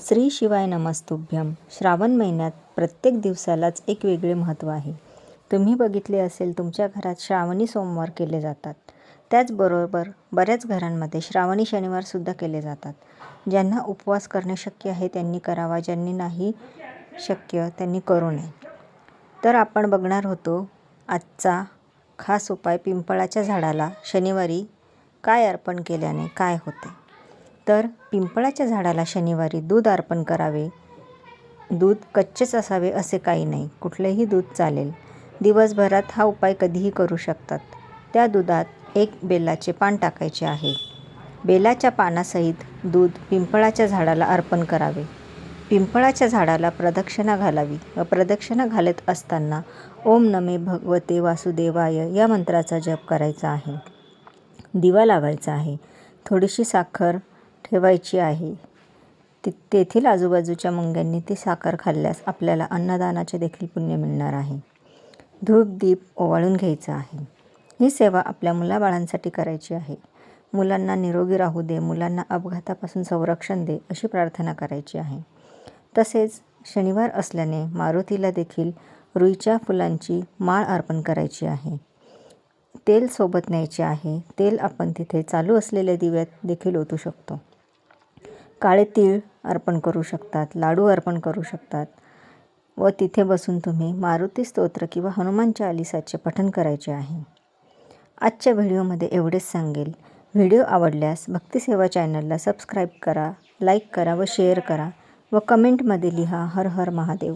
श्री शिवाय नमस्तुभ्यम श्रावण महिन्यात प्रत्येक दिवसालाच एक वेगळे महत्त्व आहे. तुम्ही बघितले असेल तुमच्या घरात श्रावणी सोमवार केले जातात. त्याचबरोबर बऱ्याच घरांमध्ये श्रावणी शनिवारसुद्धा केले जातात. ज्यांना उपवास करणे शक्य आहे त्यांनी करावा ज्यांनी नाही शक्य त्यांनी करू नये. तर आपण बघणार होतो आजचा खास उपाय पिंपळाच्या झाडाला शनिवारी काय अर्पण केल्याने काय होते? तर पिंपळाच्या झाडाला शनिवारी दूध अर्पण करावे. दूध कच्चेच असावे असे काही नाही. कुठलेही दूध चालेल. दिवसभरात हा उपाय कधीही करू शकतात. त्या दुधात एक बेलाचे पान टाकायचे आहे. बेलाच्या पानासहित दूध पिंपळाच्या झाडाला अर्पण करावे. पिंपळाच्या झाडाला प्रदक्षिणा घालावी. व प्रदक्षिणा घालत असताना ओम नमे भगवते वासुदेवाय या मंत्राचा जप करायचा आहे. दिवा लावायचा आहे. थोडीशी साखर ठेवायची आहे. ति तेथील आजूबाजूच्या मुंग्यांनी ती साखर खाल्ल्यास आपल्याला अन्नदानाचे देखील पुण्य मिळणार आहे. धूप दीप ओवाळून घ्यायचं आहे. ही सेवा आपल्या मुलाबाळांसाठी करायची आहे. मुलांना निरोगी राहू दे मुलांना अपघातापासून संरक्षण दे अशी प्रार्थना करायची आहे. तसेच शनिवार असल्याने मारुतीला देखील रुईच्या फुलांची माळ अर्पण करायची आहे. तेल सोबत न्यायचे आहे. तेल आपण तिथे चालू असलेल्या दिव्यात देखील ओतू शकतो. काळे तीळ अर्पण करू शकतात लाडू अर्पण करू शकतात व तिथे बसून तुम्ही मारुती स्तोत्र किंवा हनुमान चालिसाचे पठण करायचे आहे. आजच्या व्हिडिओमध्ये एवढेच सांगेल. व्हिडिओ आवडल्यास भक्तिसेवा चॅनलला सबस्क्राईब करा लाईक करा व शेअर करा व कमेंटमध्ये लिहा हर हर महादेव.